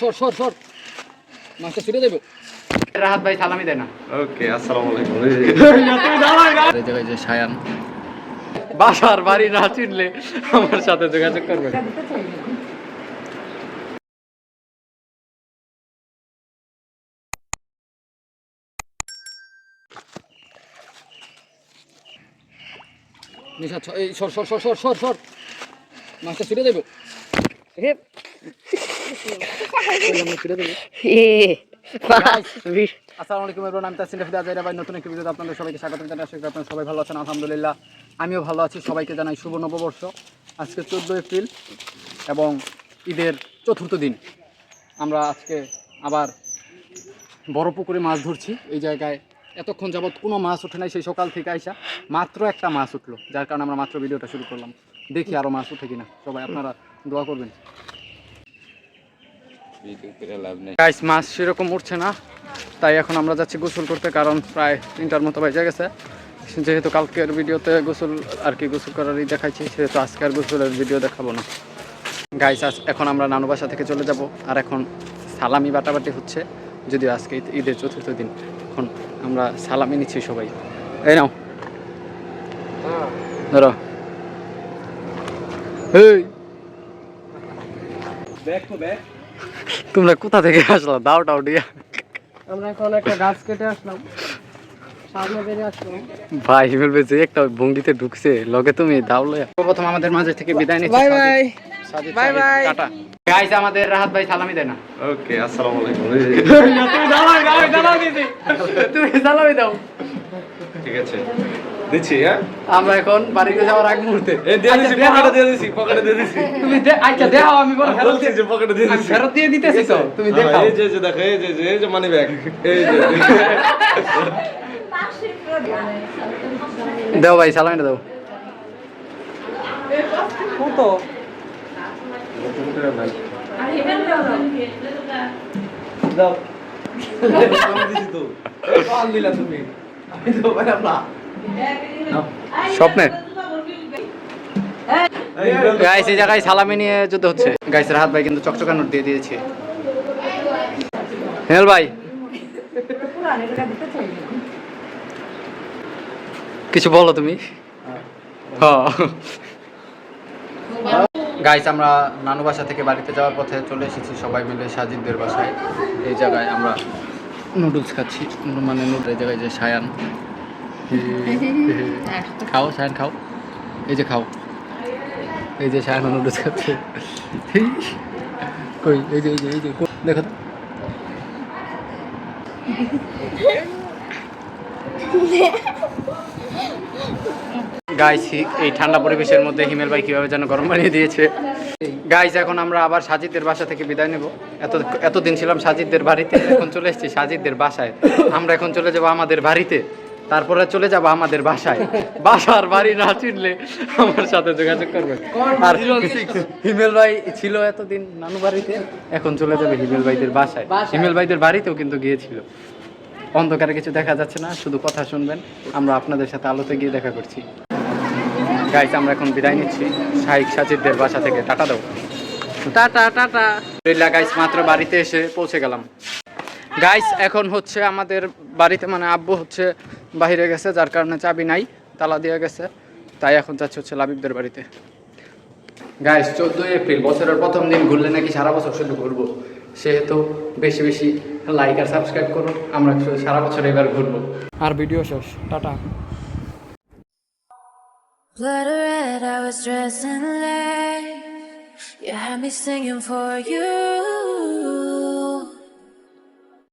সর সর সর। মাছটা ছুটে দেবো। রাহাত ভাই সালামি দেয় না। ওকে আসসালামু আলাইকুম। এই জায়গায় যে সায়ান। বাসার বাড়ি না চিনলে আমার সাথে যোগাযোগ করবে নিশা এই সর সর সর সর সর। সর মাছটা ছুটে দেবো। ছুটে দেবো আসসালামু আলাইকুম এভরিওয়ান আমি তাসিন রফিদ আজাইরা ভাই নতুন একটি ভিডিওতে আপনাদের সবাইকে স্বাগত জানাই আশা করি আপনারা সবাই ভালো আছেন আলহামদুলিল্লাহ। আমিও ভালো আছি সবাইকে জানাই শুভ নববর্ষ। আজকে চোদ্দ এপ্রিল এবং ঈদের চতুর্থ দিন। আমরা আজকে আবার বড় পুকুরে মাছ ধরছি। এই জায়গায় এতক্ষণ যাবৎ কোনো মাছ ওঠে নাই সেই সকাল থেকে আইসা। মাত্র একটা মাছ উঠল যার কারণে আমরা মাত্র ভিডিওটা শুরু করলাম। দেখি আরও মাছ উঠে কিনা। সবাই আপনারা দোয়া করবেন। গাইস মাছ সেরকম উঠছে না, তাই এখন আমরা যাচ্ছি গোসল করতে, কারণ প্রায় তিনটার মতো বেজে গেছে। যেহেতু কালকের ভিডিওতে গোসল আর কি গোসল করারই দেখাইছি, সেহেতু আজকে আর গোসলের ভিডিও দেখাবো না। গাইস আজ এখন আমরা নানু বাসা থেকে চলে যাব, আর এখন সালামি বাটাবাটি হচ্ছে, যদিও আজকে ঈদ- ঈদের চতুর্থ দিন, এখন আমরা সালামি নিচ্ছি সবাই। এই নাও। ধরো। এই। ব্যাক তো ব্যাক তোমরা কোথা থেকে আসলা? দাও টাও দিয়া। আমরা এখন একটা গাছ কেটে আসলাম। সামনে বেরিয়ে আসলাম। ভাই হিমেল বেজে একটা ভঙ্গিতে ঢুকছে। লগে তুমি দাও লয়া। প্রথম আমাদের মাঝে থেকে বিদায় নিচ্ছি bye bye. Sahid, bye. Tata. Guys আমাদের রাহাত ভাই সালামি দেয় না। ওকে আসসালামু আলাইকুম। তুমি সালামি দাও ঠিক আছে। দিচ্ছি হ্যাঁ? আমরা এখন বাড়িতে যাওয়ার আগ মুহূর্তে। এই দিয়ে আচ্ছা, দিছি পকেটে দিয়ে দিছি পকেটে দিয়ে দিছি। তুমি আচ্ছা দেখাও আমি বলে ফেরত যে পকেটে দিয়ে দিছি। ফেরত দিয়ে দিতেছি তো তুমি দেখাও। এই যে যে দেখো এই যে এই যে মানি ব্যাগ এই যে দাও ভাই সালামিটা দাও। কত? দাও। দিছি তো। দিলা তুমি। আমি তো পারলাম না। স্বপ্নে এই ইমরান গাইস এই জায়গায় সালামি নিয়ে যুদ্ধ হচ্ছে। গাইস রাহাত ভাই কিন্তু চকচকা নোট দিয়ে দিয়েছে। হেল ভাই। কিছু বলো তুমি। গাইস আমরা নানু বাসা থেকে বাড়িতে যাওয়ার পথে চলে এসেছি। সবাই মিলে সাজিদদের বাসায়। এই জায়গায় আমরা নুডলস খাচ্ছি। মানে নুডল এই জায়গায় যে সায়ান। খাও সায়ান খাও। এই যে খাও। এই যে সায়ান নুডলস এই যে এই যে, এই ঠান্ডা পরিবেশের মধ্যে হিমেল ভাই কীভাবে যেন গরম বানিয়ে দিয়েছে। গাইস এখন আমরা আবার সাজিদদের বাসা থেকে বিদায় নেব। এত, এতদিন ছিলাম সাজিদদের বাড়িতে, এখন চলে এসেছি সাজিদদের বাসায়। আমরা এখন চলে যাব আমাদের বাড়িতে। তারপরে চলে যাব আমাদের বাসায়। বাসার বাড়ি না চিনলে আমার সাথে যোগাযোগ করবে। আর হিমেল ভাই ছিল এতদিন নানু বাড়িতে এখন চলে যাবে হিমেল ভাইদের বাসায়। হিমেল ভাইদের বাড়িতেও কিন্তু গিয়েছিল। অন্ধকারে কিছু দেখা যাচ্ছে না শুধু কথা শুনবেন। আমরা আপনাদের সাথে আলোতে গিয়ে দেখা করছি। গাইস আমরা এখন বিদায় নিচ্ছি। শাহিক সাজিদদের বাসা থেকে টাটা দাও। Tata tata. গাইস মাত্র বাড়িতে এসে পৌঁছে গেলাম। গাইস এখন হচ্ছে আমাদের বাড়িতে মানে আব্বু হচ্ছে বাইরে গেছে যার কারণে চাবি নাই তালা দিয়ে গেছে। তাই এখন যাচ্ছে হচ্ছে লাবিবদের বাড়িতে। গাইস চোদ্দোই এপ্রিল বছরের প্রথম দিন ঘুরলে নাকি সারা বছর শুধু ঘুরবো। সেহেতু বেশি বেশি লাইক আর সাবস্ক্রাইব করুন আমরা সারা বছর এবার ঘুরবো। আর ভিডিও শেষ। Tata. Blood red, I was dressing late. You had me singing for you.